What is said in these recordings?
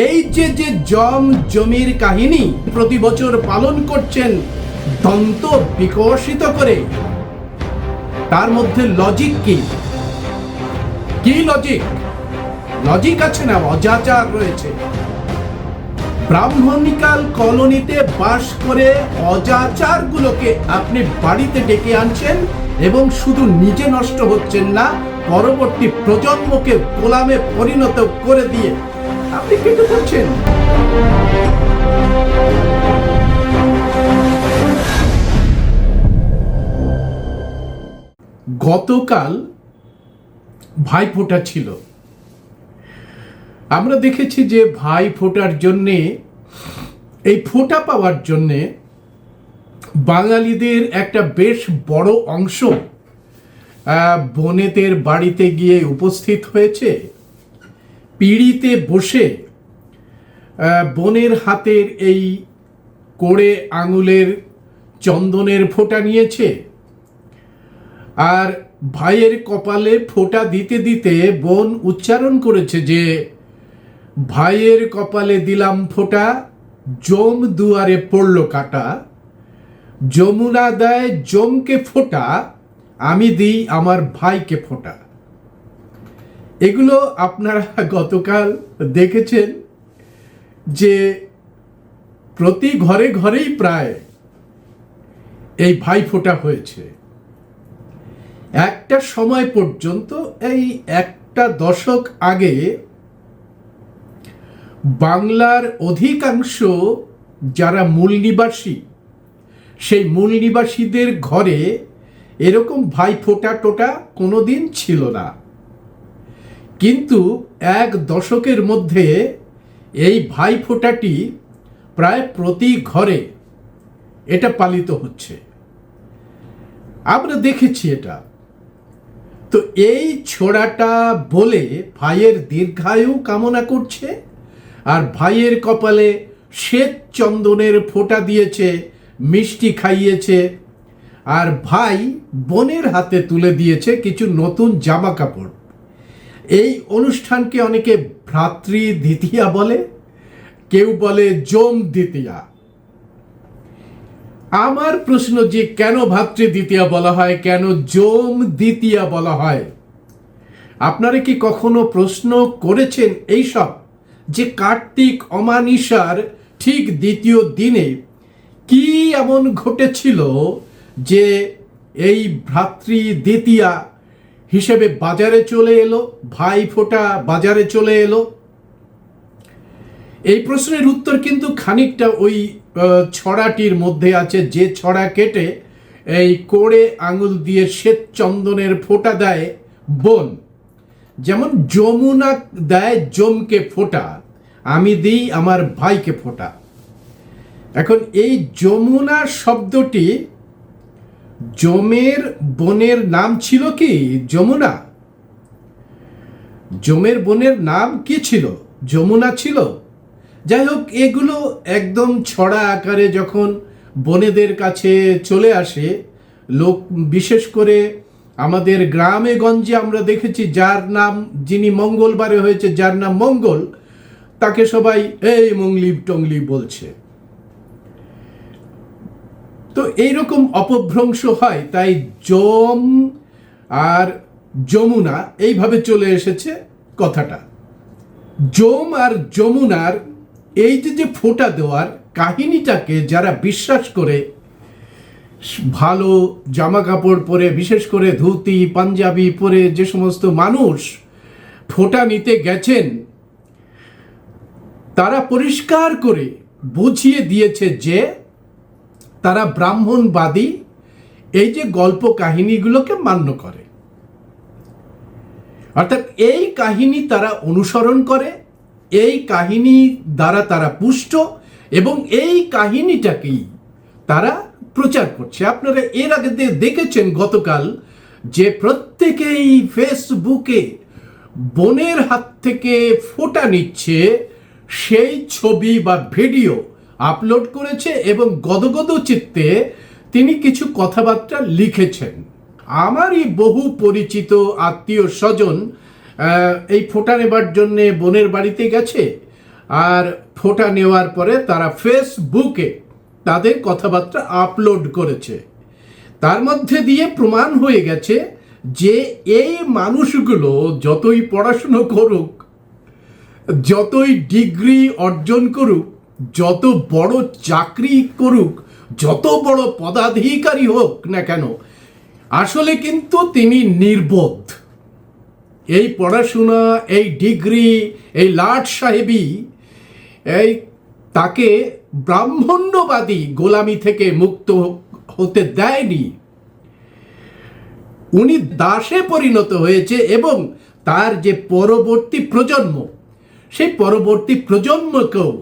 এই যে যে জম জমির কাহিনী প্রতি বছর পালন করছেন দন্ত বিকশিত করে, তার মধ্যে লজিক কি? কি লজিক লজিক আছে না, অজাচার রয়েছে। ব্রাহ্মণিকাল কলোনিতে বাস করে অজাচারগুলোকে আপনি বাড়িতে ডেকে আনছেন এবং শুধু নিজে নষ্ট হচ্ছেন না, পরবর্তী প্রজন্মকে গোলামে পরিণত করে দিয়ে আপনি কেটে পড়ছেন গতকাল ভাইফোঁটা ছিল। আমরা দেখেছি যে ভাই ফোটার জন্যে এই ফোঁটা পাওয়ার জন্যে বাঙালিদের একটা বেশ বড় অংশ আহ, বোনেদের বাড়িতে গিয়ে উপস্থিত হয়েছে। পিড়িতে বসে বোনের হাতের এই কোড়ে আঙুলের চন্দনের ফোঁটা নিয়েছে। আর ভাইয়ের কপালে ফোঁটা দিতে দিতে বোন উচ্চারণ করেছে যে, ভাইয়ের কপালে দিলাম ফোঁটা, জম দুয়ারে পড়ল কাটা, যমুনা দেয় জমকে ফোঁটা, আমি দিই আমার ভাইকে ফোঁটা। এগুলো আপনারা গতকাল দেখেছেন যে প্রতি ঘরে ঘরেই প্রায় এই ভাই ফোঁটা হয়েছে। একটা সময় পর্যন্ত এই একটা দশক আগে বাংলার অধিকাংশ যারা মূল নিবাসী সেই মূল নিবাসীদের ঘরে এরকম ভাই ফোটা টোটা কোনোদিন ছিল না। কিন্তু এক দশকের মধ্যে এই ভাই ফোঁটাটি প্রায় প্রতি ঘরে এটা পালিত হচ্ছে। আমরা দেখেছি এটা। তো এই ছোড়াটা বলে ভাইয়ের দীর্ঘায়ু কামনা করছে আর ভাইয়ের কপালে শ্বেত চন্দনের ফোঁটা দিয়েছে, মিষ্টি খাইয়েছে আর ভাই বোনের হাতে তুলে দিয়েছে কিছু নতুন জামা কাপড় এই অনুষ্ঠানকে অনেকে ভ্রাতৃ দ্বিতীয়া বলে, কেউ বলে জম দ্বিতীয়া। আমার প্রশ্ন যে কেন ভাতৃ দ্বিতীয়া বলা হয়, কেন জম দ্বিতীয়া বলা হয়? আপনারা কি কখনো প্রশ্ন করেছেন এইসব যে কার্তিক অমানিসার ঠিক দ্বিতীয় দিনে কি এমন ঘটেছিল যে এই ভ্রাতৃ দ্বিতীয়া হিসেবে বাজারে চলে এলো, ভাই ফোঁটা বাজারে চলে এলো। এই প্রশ্নের উত্তর কিন্তু খানিকটা ওই ছড়াটির মধ্যে আছে। যে ছড়া কেটে এই কোড়ে আঙুল দিয়ে শ্বেত চন্দনের ফোঁটা দেয় বোন। যেমন যমুনা দেয় জমকে ফোঁটা, আমি দিই আমার ভাইকে ফোঁটা। এখন এই যমুনা শব্দটি জমের বোনের নাম ছিল কি? যমুনা। জমের বোনের নাম কি ছিল? যমুনা ছিল। যাই হোক, এগুলো একদম ছড়া আকারে যখন বনেদের কাছে চলে আসে, লোক বিশেষ করে আমাদের গ্রামে গঞ্জে আমরা দেখেছি যার নাম, যিনি মঙ্গলবারে হয়েছে, যার নাম মঙ্গল, তাকে সবাই এই মঙ্গলি টঙ্গলি বলছে। তো এইরকম অপভ্রংশ হয়, তাই জম আর যমুনা এইভাবে চলে এসেছে কথাটা। জম আর যমুনার এই যে যে ফোঁটা দেওয়ার কাহিনীটাকে যারা বিশ্বাস করে, ভালো জামা কাপড় পরে, বিশেষ করে ধুতি, পাঞ্জাবি পরে যে সমস্ত মানুষ ফোঁটা নিতে গেছেন, তারা পরিষ্কার করে বুঝিয়ে দিয়েছে যে তারা ব্রাহ্মণবাদী, এই যে গল্প কাহিনীগুলোকে মান্য করে। অর্থাৎ এই কাহিনী তারা অনুসরণ করে, এই কাহিনী দ্বারা তারা পুষ্ট এবং এই কাহিনীটাকেই তারা প্রচার করছে। আপনারা এর আগে দেখেছেন গতকাল যে প্রত্যেকেই ফেসবুকে বোনের হাত থেকে ফোটা নিচ্ছে সেই ছবি বা ভিডিও আপলোড করেছে এবং গদগদ চিত্তে তিনি কিছু কথাবার্তা লিখেছেন। আমারই বহু পরিচিত আত্মীয় স্বজন এই ফোঁটা নেবার জন্যে বোনের বাড়িতে গেছে আর ফোটা নেওয়ার পরে তারা ফেসবুকে তাদের কথাবার্তা আপলোড করেছে। তার মধ্যে দিয়ে প্রমাণ হয়ে গেছে যে এই মানুষগুলো যতই পড়াশুনো করুক, যতই ডিগ্রি অর্জন করুক যত বড় চাকরি করুক, যত বড় পদাধিকারী হোক না কেন, আসলে কিন্তু তিনি নির্বোধ। এই পড়াশোনা, এই ডিগ্রি, এই লাট সাহেবী, এই তাকে ব্রাহ্মণ্যবাদী গোলামি থেকে মুক্ত হতে দেয়নি। উনি দাসে পরিণত হয়েছে এবং তার যে পরবর্তী প্রজন্ম, সেই পরবর্তী প্রজন্মকেও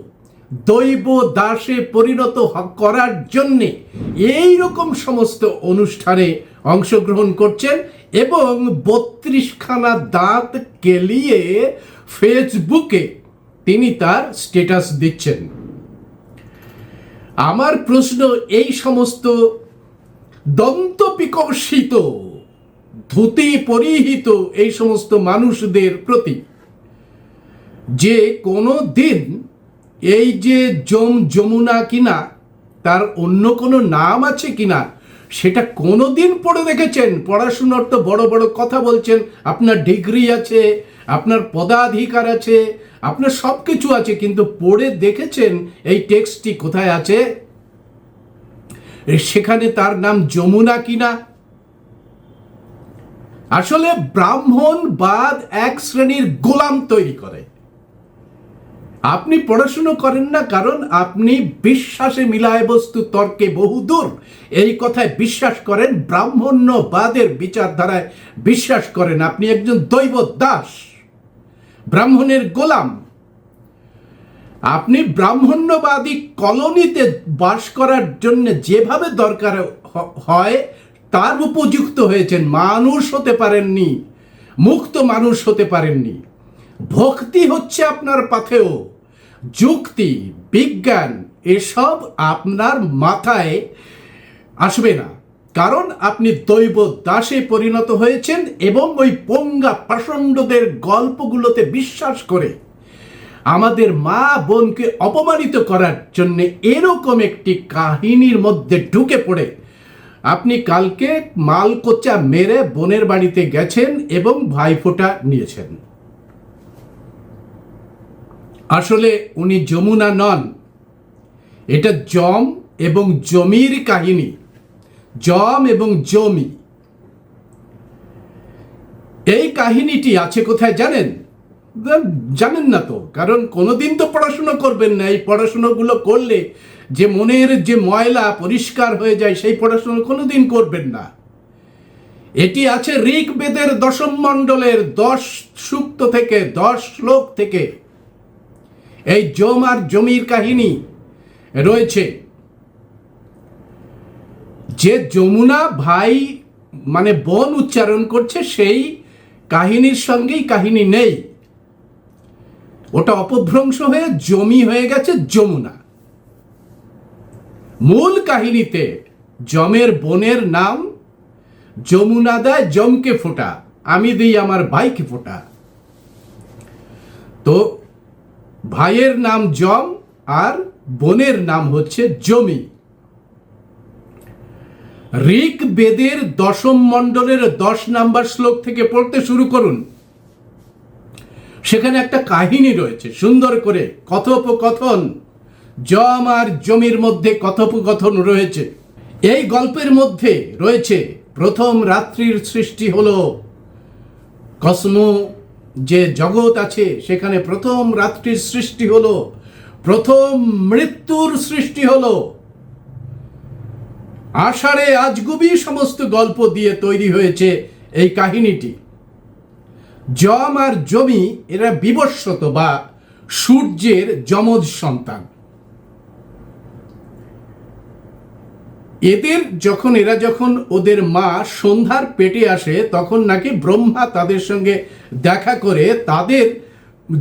দৈব দাসে পরিণত করার জন্যে এই রকম সমস্ত অনুষ্ঠানে অংশগ্রহণ করছেন এবং বত্রিশখানা দাঁত কেলিয়ে ফেসবুকে তিনি তার স্টেটাস দিচ্ছেন। আমার প্রশ্ন, এই সমস্ত দন্ত বিকশিত ধুতি পরিহিত এই সমস্ত মানুষদের প্রতি যে কোনো দিন এই যে যম যমুনা কিনা, তার অন্য কোনো নাম আছে কিনা, সেটা কোনো দিন পড়ে দেখেছেন? পড়াশুনোর তো বড় বড় কথা বলছেন, আপনার ডিগ্রি আছে, আপনার পদাধিকার আছে, আপনার সব কিছু আছে, কিন্তু পড়ে দেখেছেন এই টেক্সটটি কোথায় আছে? সেখানে তার নাম যমুনা কিনা? আসলে ব্রাহ্মণবাদ এক শ্রেণির গোলাম তৈরি করে। আপনি পড়াশুনো করেন না কারণ আপনি বিশ্বাসে মিলায় বস্তু তর্কে বহুদূর এই কথায় বিশ্বাস করেন, ব্রাহ্মণ্যবাদের বিচারধারায় বিশ্বাস করেন। আপনি একজন দৈব দাস, ব্রাহ্মণের গোলাম। আপনি ব্রাহ্মণ্যবাদী কলোনিতে বাস করার জন্য যেভাবে দরকার হয়, তার উপযুক্ত হয়েছেন। মানুষ হতে পারেননি, মুক্ত মানুষ হতে পারেননি। ভক্তি হচ্ছে আপনার পাথেও যুক্তি, বিজ্ঞান, এসব আপনার মাথায় আসবে না। কারণ আপনি দৈব দাসে পরিণত হয়েছেন এবং ওই পঙ্গা পাষণ্ডদের গল্পগুলোতে বিশ্বাস করে আমাদের মা বোনকে অপমানিত করার জন্য এরকম একটি কাহিনীর মধ্যে ঢুকে পড়ে। আপনি কালকে মালকোচা মেরে বোনের বাড়িতে গেছেন এবং ভাইফোঁটা নিয়েছেন। আসলে উনি যমুনা নন। এটা জম এবং জমির কাহিনী। জম এবং জমি। এই কাহিনীটি আছে কোথায় জানেন? জানেন না তো, কারণ কোনোদিন তো পড়াশুনো করবেন না। এই পড়াশুনোগুলো করলে যে মনের যে ময়লা পরিষ্কার হয়ে যায়, সেই পড়াশুনো কোনোদিন করবেন না। এটি আছে ঋগ্বেদের দশম মণ্ডলের দশ সূক্ত থেকে দশ শ্লোক থেকে। এই জম আর জমির কাহিনী রয়েছে। যে যমুনা ভাই মানে বন উচ্চারণ করছে, সেই কাহিনীর সঙ্গেই কাহিনী নেই। ওটা অপভ্রংশ হয়ে জমি হয়ে গেছে যমুনা। মূল কাহিনীতে জমের বোনের নাম, যমুনা দেয় জমকে ফোটা, আমি দিই আমার ভাইকে ফোটা। তো ভাইয়ের নাম জম আর বোনের নাম হচ্ছে জমি। ঋক বেদের দশম মণ্ডলের দশ নাম্বার শ্লোক থেকে পড়তে শুরু করুন। সেখানে একটা কাহিনী রয়েছে, সুন্দর করে, কথোপকথন। জম আর জমির মধ্যে কথোপকথন রয়েছে। এই গল্পের মধ্যে রয়েছে, প্রথম রাত্রির সৃষ্টি হলো। কসমো যে জগৎ আছে, সেখানে প্রথম রাত্রির সৃষ্টি হলো, প্রথম মৃত্যুর সৃষ্টি হলো। আষাঢ়ে আজগুবি সমস্ত গল্প দিয়ে তৈরি হয়েছে এই কাহিনীটি। জম আর জমি এরা বিবস্বত বা সূর্যের যমজ সন্তান। এদের যখন, এরা যখন ওদের মা সন্ধ্যার পেটে আসে, তখন নাকি ব্রহ্মা তাদের সঙ্গে দেখা করে তাদের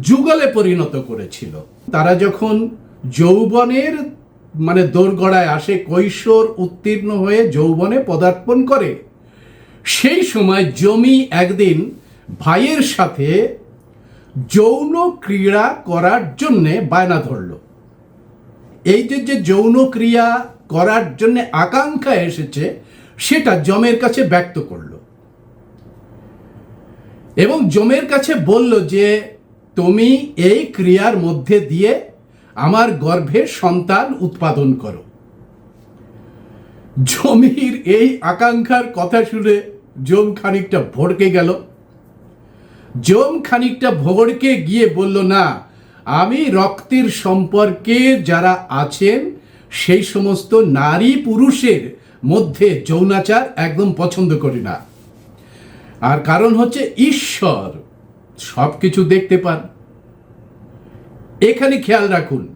যুগলে পরিণত করেছিল। তারা যখন যৌবনের মানে দোরগড়ায় আসে, কৈশোর উত্তীর্ণ হয়ে যৌবনে পদার্পণ করে, সেই সময় জমি একদিন ভাইয়ের সাথে যৌন ক্রীড়া করার জন্যে বায়না ধরল। এই যে যৌন ক্রিয়া করার জন্য আকাঙ্ক্ষা এসেছে, সেটা জমের কাছে ব্যক্ত করল। এবং জমের কাছে বলল যে, তুমি এই ক্রিয়ার মধ্যে দিয়ে আমার গর্ভে সন্তান উৎপাদন করো। জমির এই আকাঙ্ক্ষার কথা শুনে জম খানিকটা ভড়কে গেল। জম খানিকটা ভড়কে গিয়ে বলল, না, আমি রক্তের সম্পর্কে যারা আছেন সেই সমস্ত নারী পুরুষের মধ্যে যৌনাচার একদম পছন্দ করি না। আর কারণ হচ্ছে ঈশ্বর সব কিছু দেখতে পান। এখানে খেয়াল রাখুন,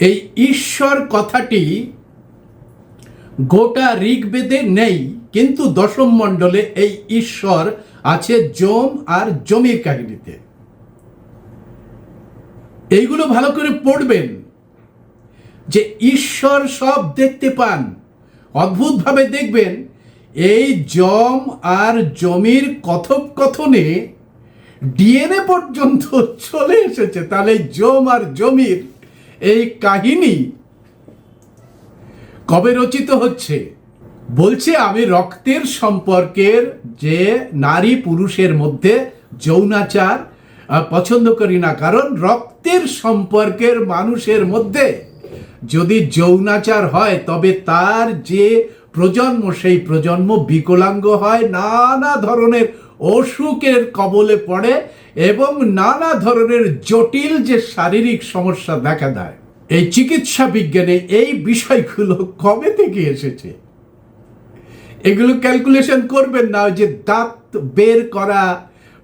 এই ঈশ্বর কথাটি গোটা ঋগ্বেদে নেই, কিন্তু দশম মণ্ডলে এই ঈশ্বর আছে জম আর জমির কাহিনীতে। এইগুলো ভালো করে পড়বেন। যে ঈশ্বর সব দেখতে পান, অদ্ভুতভাবে দেখবেন, এই জম আর জমির কথোপকথনে ডিএনএ পর্যন্ত চলে এসেছে। তাহলে জম আর জমির এই কাহিনী কবে রচিত হচ্ছে? বলছে, আমি রক্তের সম্পর্কের যে নারী পুরুষের মধ্যে যৌনাচার পছন্দ করি না, কারণ রক্তের সম্পর্কের মানুষের মধ্যে যদি যৌনাচার হয়, তবে তার যে প্রজন্ম, সেই প্রজন্ম বিকলাঙ্গ হয়। নানা ধরনের অসুখের কবলে পড়ে এবং নানা ধরনের জটিল যে শারীরিক সমস্যা দেখা দেয়। এই চিকিৎসা বিজ্ঞানে এই বিষয়গুলো কবে থেকে এসেছে? এগুলো ক্যালকুলেশন করবেন না যে দাঁত বের করা,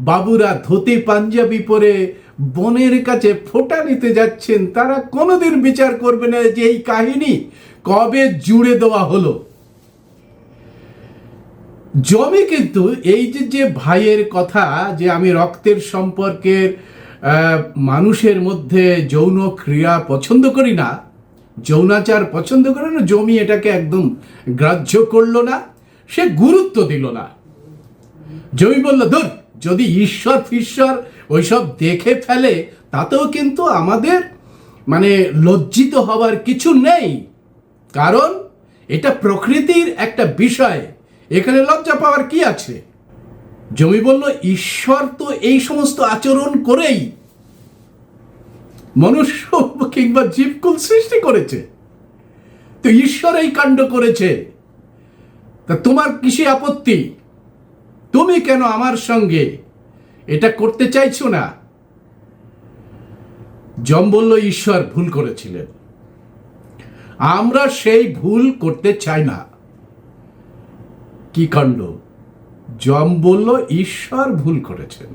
বাবুরা ধুতি পাঞ্জাবি পরে বনের কাছে ফোঁটা নিতে যাচ্ছেন, তারা কোনোদিন বিচার করবে না যে এই কাহিনী কবে জুড়ে দেওয়া হলো। জমি কিন্তু এই যে যে ভাইয়ের কথা যে আমি রক্তের সম্পর্কের মানুষের মধ্যে যৌন ক্রিয়া পছন্দ করি না, যৌনাচার পছন্দ করে না, জমি এটাকে একদম গ্রাহ্য করল না, সে গুরুত্ব দিল না। জমি বলল, ধর, যদি ঈশ্বর ফিশ্বর ওইসব দেখে ফেলে, তাতেও কিন্তু আমাদের মানে লজ্জিত হবার কিছু নেই। কারণ এটা প্রকৃতির একটা বিষয়। এখানে লজ্জা পাওয়ার কি আছে? জমি বলল, ঈশ্বর তো এই সমস্ত আচরণ করেই। মনুষ্য কিংবা জীবকুল সৃষ্টি করেছে। তো ঈশ্বর এই কাণ্ড করেছে। তা তোমার কিসে আপত্তি? তুমি কেন আমার সঙ্গে? এটা করতে চাইছো না? জম বলল ঈশ্বর ভুল করেছিলেন। আমরা সেই ভুল করতে চাই না। কি কাণ্ড? জম বলল ঈশ্বর ভুল করেছেন।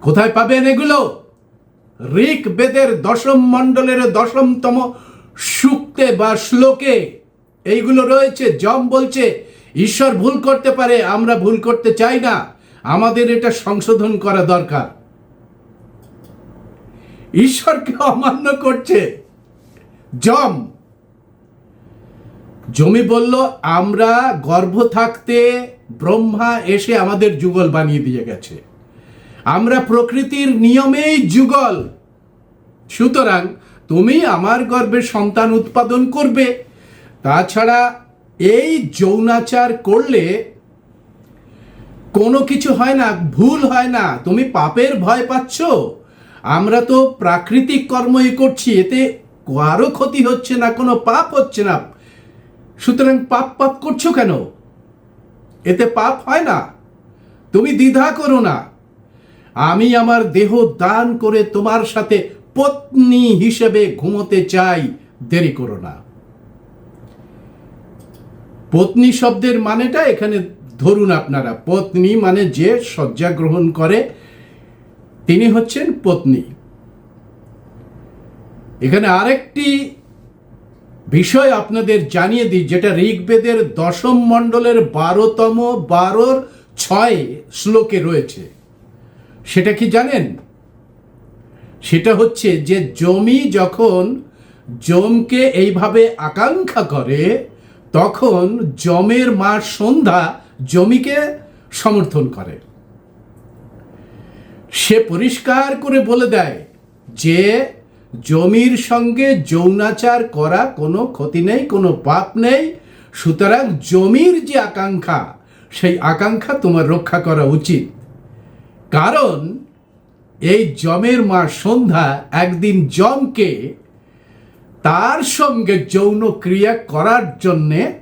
কোথায় পাবেন এগুলো? ঋক বেদের দশম মণ্ডলের দশমতম সূক্তে বা শ্লোকে। এইগুলো রয়েছে, জম বলছে, ঈশ্বর ভুল করতে পারে, আমরা ভুল করতে চাই না। আমাদের এটা সংশোধন করা দরকার। ঈশ্বরকে অমান্য করছে। জম, জমি বলল, আমরা গর্ভ থাকতে ব্রহ্মা এসে আমাদের যুগল বানিয়ে দিয়ে গেছে। আমরা প্রকৃতির নিয়মেই যুগল। সুতরাং তুমি আমার গর্ভে সন্তান উৎপাদন করবে। তাছাড়া এই যৌনাচার করলে কোনো কিছু হয় না, ভুল হয় না। তুমি পাপের ভয় পাচ্ছ। আমরা তো প্রাকৃতিক কর্মই করছি, এতে কারও ক্ষতি হচ্ছে না, কোনো পাপ হচ্ছে না। সুতরাং পাপ পাপ করছ কেন? এতে পাপ হয় না। তুমি দ্বিধা করো না। আমি আমার দেহ দান করে তোমার সাথে পত্নী হিসেবে ঘুমোতে চাই, দেরি করো না। পত্নী শব্দের মানেটা এখানে ধরুন আপনারা, পত্নী মানে যে শয্যা গ্রহণ করে, তিনি হচ্ছেন পত্নী। এখানে আরেকটি বিষয় আপনাদের জানিয়ে দিই, যেটা ঋগ্বেদের দশম মণ্ডলের বারোতম বারোর ছয় শ্লোকে রয়েছে। সেটা কি জানেন? সেটা হচ্ছে যে জমি যখন জমকে এইভাবে আকাঙ্ক্ষা করে, তখন জমের মা সন্ধ্যা জমিকে সমর্থন করে। সে পরিষ্কার করে বলে দেয় যে, জমির সঙ্গে যৌনাচার করা কোনো ক্ষতি নেই, কোনো পাপ নেই। সুতরাং জমির যে আকাঙ্ক্ষা, সেই আকাঙ্ক্ষা তোমার রক্ষা করা উচিত। কারণ এই জমের মা সন্ধ্যা একদিন জমকে তার সঙ্গে যৌন ক্রিয়া করার জন্যে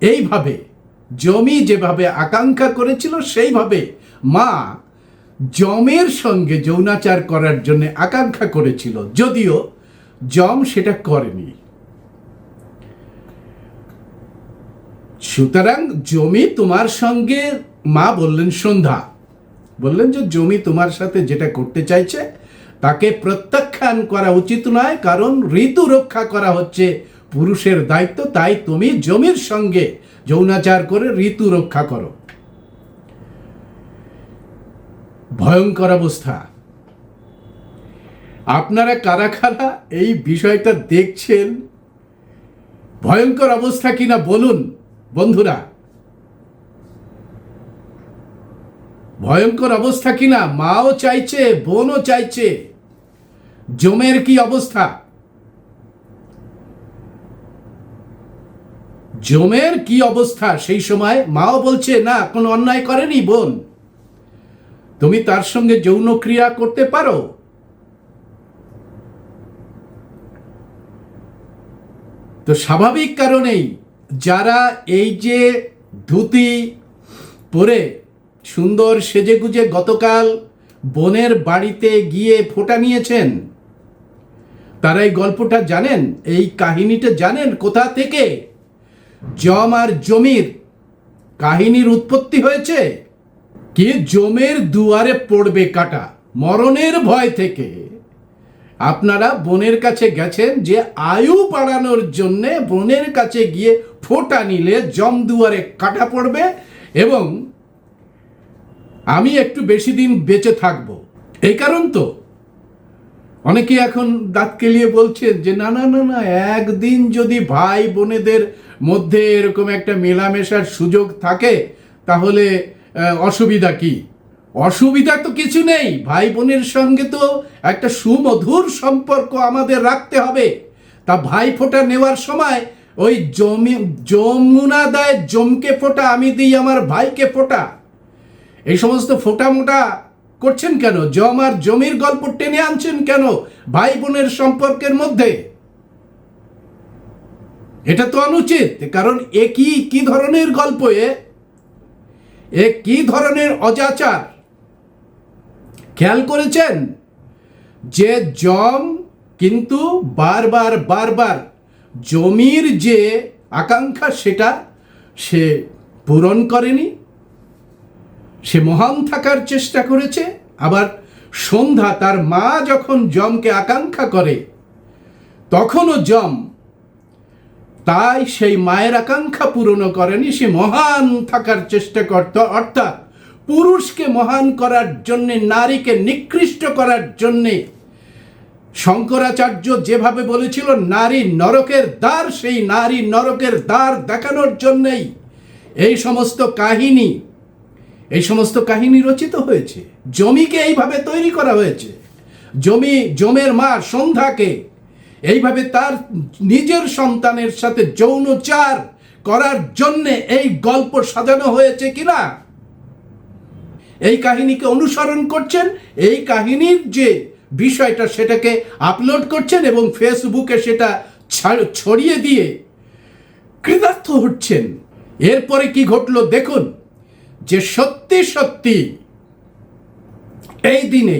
এইভাবে জমি যেভাবে আকাঙ্ক্ষা করেছিল, সেইভাবে মা জমের সঙ্গে যৌনাচার করার জন্য আকাঙ্ক্ষা করেছিল। যদিও জম সেটা করেনি। সুতরাং জমি তোমার সঙ্গে, মা বললেন, সন্ধ্যা। বললেন যে, জমি তোমার সাথে যেটা করতে চাইছে, তাকে প্রত্যাখ্যান করা উচিত নয়, কারণ ঋতু রক্ষা করা হচ্ছে পুরুষের দায়িত্ব, তাই তুমি জমির সঙ্গে যৌনাচার করে ঋতু রক্ষা করো। ভয়ঙ্কর অবস্থা। আপনারা কারা কারা এই বিষয়টা দেখছেন? ভয়ঙ্কর অবস্থা কিনা বলুন, বন্ধুরা। ভয়ঙ্কর অবস্থা কিনা? মাও চাইছে, বোনও চাইছে। জমের কি অবস্থা? জমের কি অবস্থা? সেই সময় মাও বলছে, না, কোনো অন্যায় করেনি বোন। তুমি তার সঙ্গে যৌন ক্রিয়া করতে পারো? তো স্বাভাবিক কারণেই যারা এই যে ধুতি পরে সুন্দর সেজেগুজে গতকাল বোনের বাড়িতে গিয়ে ফোঁটা নিয়েছেন, তারা এই গল্পটা জানেন? এই কাহিনীটা জানেন? কোথা থেকে? জম আর জমির কাহিনীর উৎপত্তি হয়েছে কি জমের দুয়ারে পড়বে কাটা মরণের ভয় থেকে। আপনারা বোনের কাছে গেছেন যে আয়ু বাড়ানোর জন্যে বোনের কাছে গিয়ে ফোঁটা নিলে জম দুয়ারে কাটা পড়বে এবং আমি একটু বেশি দিন বেঁচে থাকব। এই কারণ তো অনেকে এখন দাঁত কেলিয়ে বলছেন যে, না না না না, একদিন যদি ভাই বোনেদের মধ্যে এরকম একটা মেলামেশার সুযোগ থাকে, তাহলে অসুবিধা কি? অসুবিধা তো কিছু নেই। ভাই বোনের সঙ্গে তো একটা সুমধুর সম্পর্ক আমাদের রাখতে হবে। তা ভাই ফোঁটা নেওয়ার সময় ওই জমি, যমুনা দেয় জমকে ফোঁটা, আমি দিই আমার ভাইকে ফোঁটা। এই সমস্ত ফোটা মোটা করছেন কেন? জম আর জমির গল্প টেনে আনছেন কেন? ভাই বোনের সম্পর্কের মধ্যে? এটা তো অনুচিত কারণ এ কি কি ধরনের গল্প এ? এ কি ধরনের অজাচার? খেয়াল করেছেন? যে জম কিন্তু বারবার বারবার জমির যে আকাঙ্ক্ষা সেটা সে পূরণ করেনি সে মহান থাকার চেষ্টা করেছে, আবার সন্ধ্যা তার মা যখন জমকে আকাঙ্ক্ষা করে, তখনও জম তাই সেই মায়ের আকাঙ্ক্ষা পূরণ করেনি, সে মহান থাকার চেষ্টা করত। অর্থাৎ পুরুষকে মহান করার জন্যে, নারীকে নিকৃষ্ট করার জন্যে শঙ্করাচার্য যেভাবে বলেছিল, নারী নরকের দ্বার, সেই নারী নরকের দ্বার দেখানোর জন্যেই এই সমস্ত কাহিনী এই সমস্ত কাহিনী রচিত হয়েছে। জমিকে এইভাবে তৈরি করা হয়েছে। জমি, জমের মা সন্ধ্যাকে এইভাবে তার নিজের সন্তানের সাথে যৌনচার করার জন্যে এই গল্প সাজানো হয়েছে কিনা? এই কাহিনীকে অনুসরণ করছেন, এই কাহিনীর যে বিষয়টা সেটাকে আপলোড করছেন এবং ফেসবুকে সেটা ছাড়- ছড়িয়ে দিয়ে কৃতার্থ হচ্ছেন। এরপরে কি ঘটলো দেখুন। যে সত্যি সত্যি এই দিনে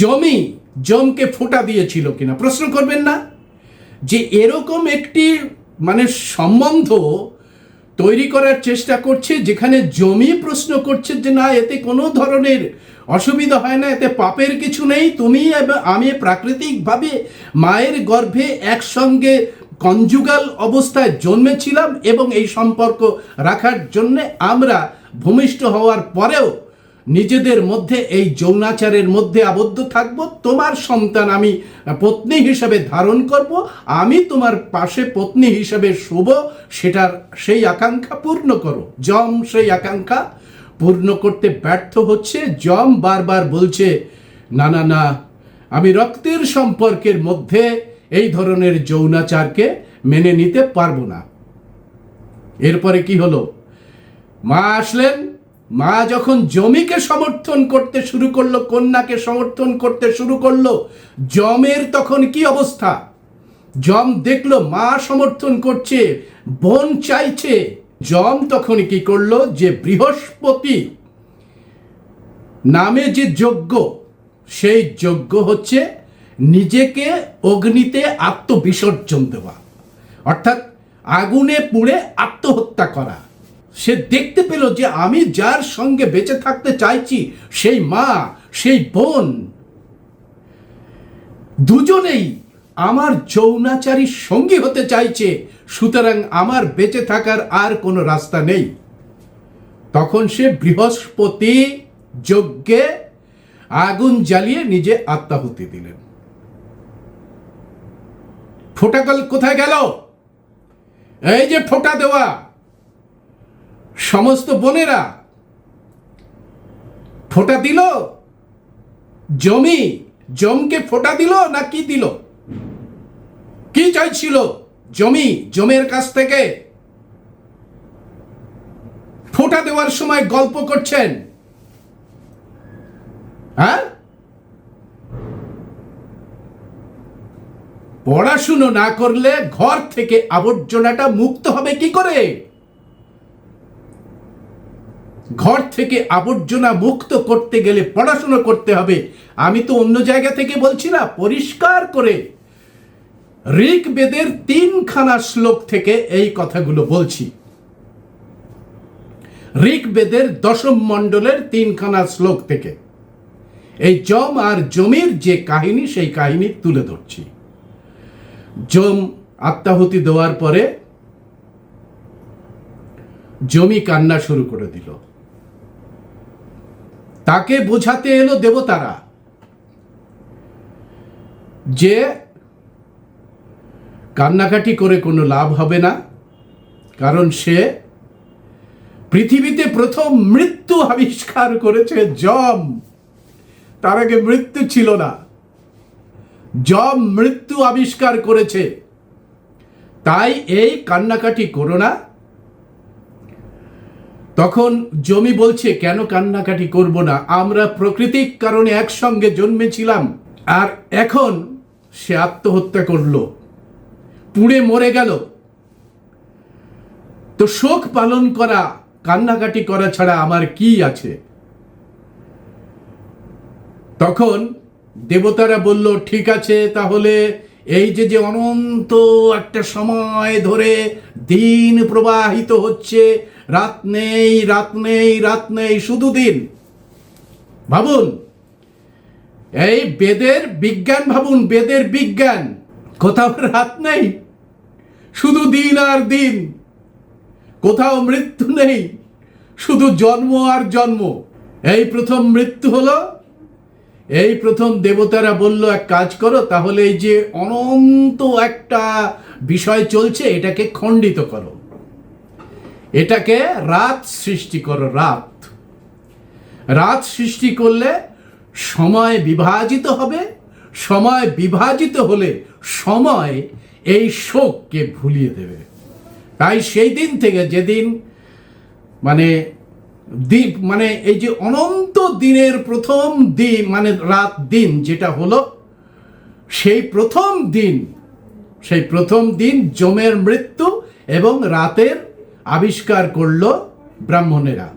জমি জমকে ফোঁটা দিয়েছিল কিনা প্রশ্ন করবেন না। যে এরকম একটি মানে সম্বন্ধ তৈরি করার চেষ্টা করছে, যেখানে জমি প্রশ্ন করছে যে না, এতে কোনো ধরনের অসুবিধা হয় না, এতে পাপের কিছু নেই, তুমি আমি প্রাকৃতিকভাবে মায়ের গর্ভে একসঙ্গে কনজুগাল অবস্থায় জন্মেছিলাম এবং এই সম্পর্ক রাখার জন্যে আমরা ভূমিষ্ঠ হওয়ার পরেও নিজেদের মধ্যে এই যৌনাচারের মধ্যে আবদ্ধ থাকব। তোমার সন্তান আমি পত্নী হিসেবে ধারণ করব। আমি তোমার পাশে পত্নী হিসেবে শুভ সেটার সেই আকাঙ্ক্ষা পূর্ণ করো। জম সেই আকাঙ্ক্ষা পূর্ণ করতে ব্যর্থ হচ্ছে। যম বারবার বলছে, না না না, আমি রক্তের সম্পর্কের মধ্যে এই ধরনের যৌনাচারকে মেনে নিতে পারব না। এরপরে কি হলো? মা আসলেন। মা যখন জমিকে সমর্থন করতে শুরু করল, কন্যাকে সমর্থন করতে শুরু করল, জমের তখন কি অবস্থা? জম দেখল, মা সমর্থন করছে, বোন চাইছে। জম তখন কি করল? যে বৃহস্পতি নামে যে যজ্ঞ, সেই যজ্ঞ হচ্ছে নিজেকে অগ্নিতে আত্মবিসর্জন দেওয়া। অর্থাৎ আগুনে পুড়ে আত্মহত্যা করা। সে দেখতে পেল যে আমি যার সঙ্গে বেঁচে থাকতে চাইছি, সেই মা, সেই বোন। দুজনেই আমার যৌনাচারীর সঙ্গী হতে চাইছে, সুতরাং আমার বেঁচে থাকার আর কোনো রাস্তা নেই। তখন সে বৃহস্পতি যজ্ঞে আগুন জ্বালিয়ে নিজে আত্মাহুতি দিলেন। ফোটাকাল কোথায় গেল? এই যে ফোঁটা দেওয়া। সমস্ত বোনেরা ফোঁটা দিল? জমি, জমকে ফোঁটা দিল না কি দিল? কি চাইছিল? জমি, জমের কাছ থেকে। ফোঁটা দেওয়ার সময় গল্প করছেন। হ্যাঁ? পড়াশুনো না করলে ঘর থেকে আবর্জনাটা মুক্ত হবে কি করে? ঘর থেকে আবর্জনা মুক্ত করতে গেলে পড়াশুনো করতে হবে। আমি তো অন্য জায়গা থেকে বলছি না, পরিষ্কার করে। ঋগ্বেদের তিনখানা শ্লোক থেকে এই কথাগুলো বলছি। ঋগ্বেদের দশম মণ্ডলের তিনখানা শ্লোক থেকে। এই জম আর জমির যে কাহিনী, সেই কাহিনী তুলে ধরছি। জম আত্মাহুতি দেওয়ার পরে জমি কান্না শুরু করে দিল। তাকে বোঝাতে এলো দেবতারা যে কান্নাকাটি করে কোনো লাভ হবে না, কারণ সে পৃথিবীতে প্রথম মৃত্যু আবিষ্কার করেছে জম। তার আগে মৃত্যু ছিল না। জম মৃত্যু আবিষ্কার করেছে। তাই এই কান্নাকাটি করো না। তখন জমি বলছে, কেন কান্নাকাটি করব না? আমরা প্রকৃতিক কারণে একসঙ্গে জন্মেছিলাম, আর এখন সে আত্মহত্যা করল। পুড়ে মরে গেল। তো শোক পালন করা, কান্নাকাটি করা ছাড়া আমার কি আছে? তখন দেবতারা বলল, ঠিক আছে, তাহলে এই যে যে অনন্ত একটা সময় ধরে দিন প্রবাহিত হচ্ছে, রাত নেই রাত নেই রাত নেই, শুধু দিন। ভাবুন, এই বেদের বিজ্ঞান ভাবুন, বেদের বিজ্ঞান, কোথাও রাত নেই, শুধু দিন আর দিন, কোথাও মৃত্যু নেই, শুধু জন্ম আর জন্ম। এই প্রথম মৃত্যু হলো এই প্রথম দেবতারা বলল, এক কাজ করো, তাহলে এই যে অনন্ত একটা বিষয় চলছে, এটাকে খণ্ডিত করো। এটাকে রাত সৃষ্টি করো, রাত। রাত সৃষ্টি করলে সময় বিভাজিত হবে, সময় বিভাজিত হলে সময় এই শোককে ভুলিয়ে দেবে। তাই সেই দিন থেকে যেদিন মানে দ্বীপ মানে এই যে অনন্ত দিনের প্রথম দিন মানে রাত দিন যেটা হলো, সেই প্রথম দিন, সেই প্রথম দিন জমের মৃত্যু এবং রাতের আবিষ্কার করল ব্রাহ্মণেরা।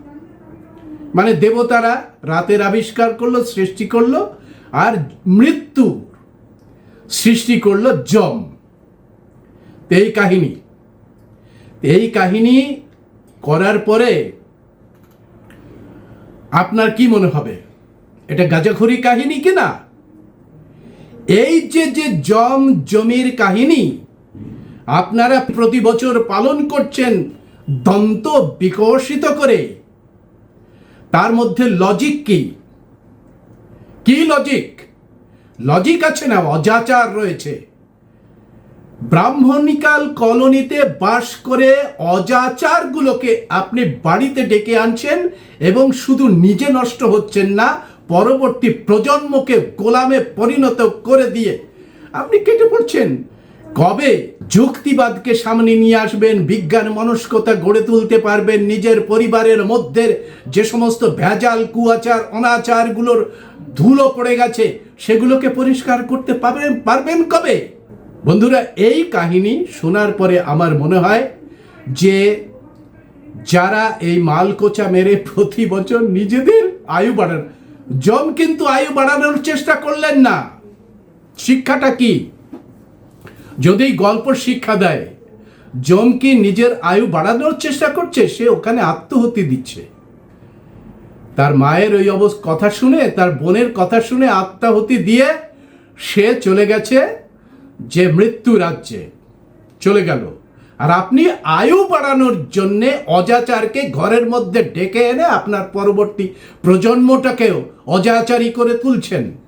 মানে দেবতারা রাতের আবিষ্কার করল, সৃষ্টি করল, আর মৃত্যু সৃষ্টি করল জম এই কাহিনী এই কাহিনী করার পরে আপনার কি মনে হবে? এটা গাজাখড়ি কাহিনী কি না? এই যে যে জম জমির কাহিনী, আপনারা প্রতি বছর পালন করছেন দন্ত বিকশিত করে। তার মধ্যে লজিক কি? কি লজিক লজিক আছে না, অজাচার রয়েছে। ব্রাহ্মণিকাল কলোনিতে বাস করে অজাচারগুলোকে আপনি বাড়িতে ডেকে আনছেন এবং শুধু নিজে নষ্ট হচ্ছেন না, পরবর্তী প্রজন্মকে গোলামে পরিণত করে দিয়ে আপনি কেটে পড়ছেন। কবে যুক্তিবাদকে সামনে নিয়ে আসবেন, বিজ্ঞান মনস্কতা গড়ে তুলতে পারবেন, নিজের পরিবারের মধ্যে যে সমস্ত ভেজাল কুয়াচার, অনাচারগুলোর ধুলো পড়ে গেছে, সেগুলোকে পরিষ্কার করতে পারবেন পারবেন কবে? বন্ধুরা, এই কাহিনী শোনার পরে আমার মনে হয় যে যারা এই মালকোচা মেরে প্রতি বছর নিজেদের আয়ু বাড়ান, জম কিন্তু আয়ু বাড়ানোর চেষ্টা করলেন না। শিক্ষাটা কি? যদি গল্প শিক্ষা দেয়, জম কি নিজের আয়ু বাড়ানোর চেষ্টা করছে? সে ওখানে আত্মহতি দিচ্ছে। তার মায়ের ওই অবস্থা, কথা শুনে, তার বোনের কথা শুনে আত্মাহুতি দিয়ে সে চলে গেছে যে মৃত্যু রাজ্যে চলে গেল। আর আপনি আয়ু বাড়ানোর জন্যে অজাচারকে ঘরের মধ্যে ডেকে এনে আপনার পরবর্তী প্রজন্মটাকেও অজাচারী করে তুলছেন।